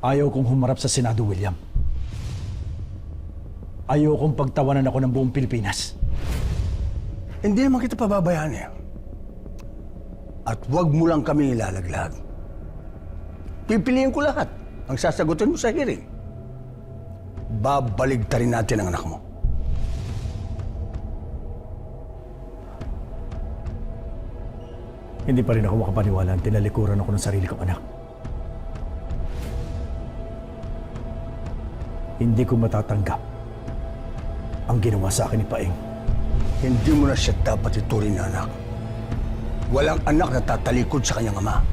Ayaw kong humarap sa Senado, William. Ayaw kong pagtawanan ako ng buong Pilipinas. Hindi naman kita pababayaan eh. At huwag mo lang kami ilalaglag. Pipiliin ko lahat ang sasagutin mo sa hearing. Babaligtarin natin ang anak mo. Hindi pa rin ako makapaniwala ang tinalikuran ako ng sarili kong anak. Hindi ko matatanggap ang ginawa sa akin ni Paeng. Hindi mo na siya dapat ituring na anak. Walang anak na tatalikod sa kanyang ama.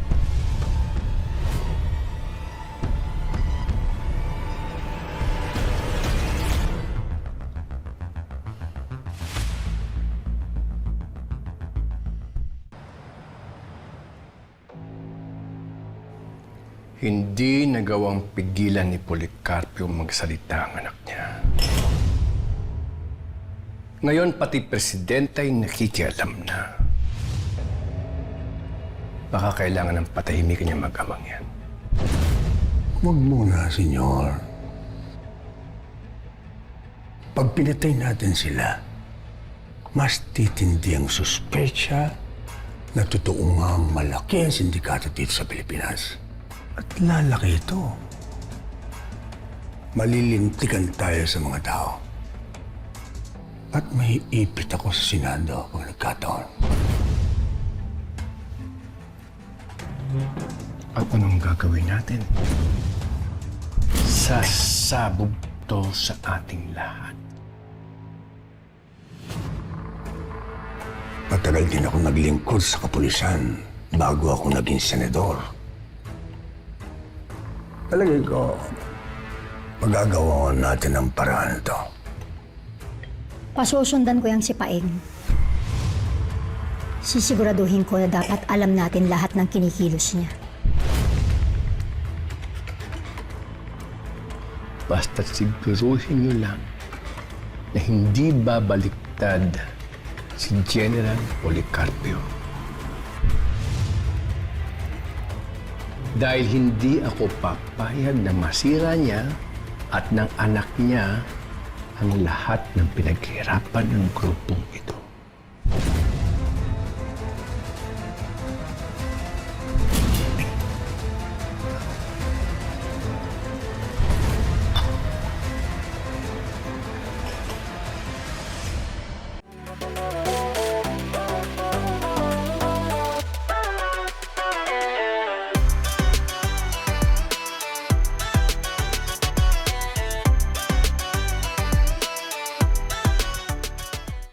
Hindi nagawang pigilan ni Policarpio magsalita ang anak niya. Ngayon, pati presidente ay nakikialam na. Baka kailangan ng patahimikan niya mag-amang yan. Huwag muna, senyor. Pag pinatay natin sila, mas titindi ang suspecha na totoo nga malaki ang sindikato dito sa Pilipinas. At lalaki ito. Malilintikan tayo sa mga tao. At may ipit ako sa Senado pag nagkataon. At anong gagawin natin? Sasabog to sa ating lahat. Matagal din ako naglingkod sa kapulisan bago ako naging senador. Talagay ko, magagawa natin ang paraan to. Pasusundan ko yung si Paeng. Sisiguraduhin ko na dapat alam natin lahat ng kinikilos niya. Basta siguruhin niyo lang na hindi babaliktad si General Policarpio. Dahil hindi ako papayag na masira niya at ng anak niya ang lahat ng pinaghirapan ng grupong ito.